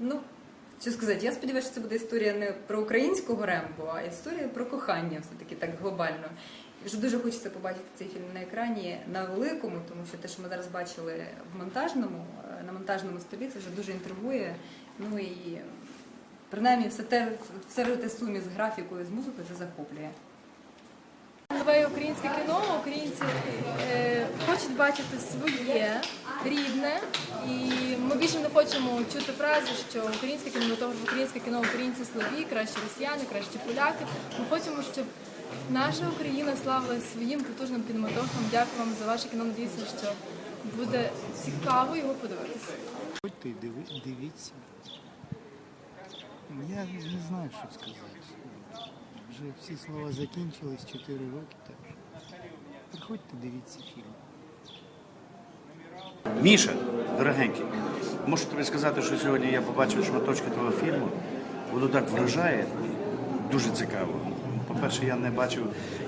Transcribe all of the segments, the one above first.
ну, що сказати, я сподіваюся, що це буде історія не про українського Рембо, а історія про кохання, все-таки так глобально. Вже дуже хочеться побачити цей фільм на екрані на великому, тому що те, що ми зараз бачили в монтажному, е, на монтажному столі, це вже дуже інтригує. Ну і принаймні все те, все те сумі з графікою, з музикою, це захоплює. Нове українське кіно, українці е, хочуть бачити своє рідне, і більше не хочемо чути фрази, що українське кінематограф, українське кіно, українці слабі, краще росіяни, краще поляки. Ми хочемо, щоб наша Україна славила своїм потужним кінематографом. Дякую вам за ваше кіно. Надіюся, що буде цікаво його подивитися. Ходьте і диви- дивіться. Я не знаю, що сказати. Вже всі слова закінчились 4 роки, так що приходьте, дивіться фільм. Міша, дорогенький, можу тобі сказати, що сьогодні я побачив шматочки твого фільму. Воно так вражає, дуже цікаво. По-перше, я не бачив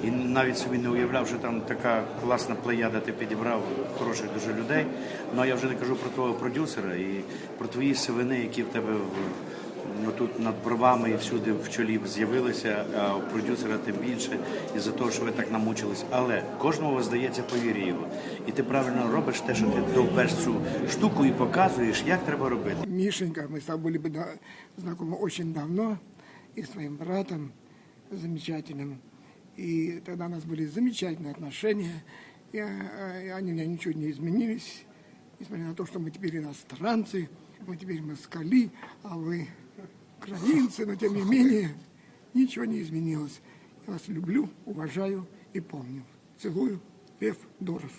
і навіть собі не уявляв, що там така класна плеяда ти підібрав хороших дуже людей. Ну а я вже не кажу про твого продюсера і про твої сивини, які в тебе в, ну, тут над бровами і всюди в чолі з'явилися, а у продюсера тим більше, із-за того, що ви так намучились. Але кожному здається по вірі його. І ти правильно робиш те, що ти довбеш цю штуку і показуєш, як треба робити. Мишенька, мы с тобой были бы да- знакомы очень давно, и с твоим братом замечательным. И тогда у нас были замечательные отношения, и, э, и они у меня ничего не изменились, несмотря на то, что мы теперь иностранцы, мы теперь москали, а вы украинцы, но тем не менее ничего не изменилось. Я вас люблю, уважаю и помню. Целую, Лев Доров.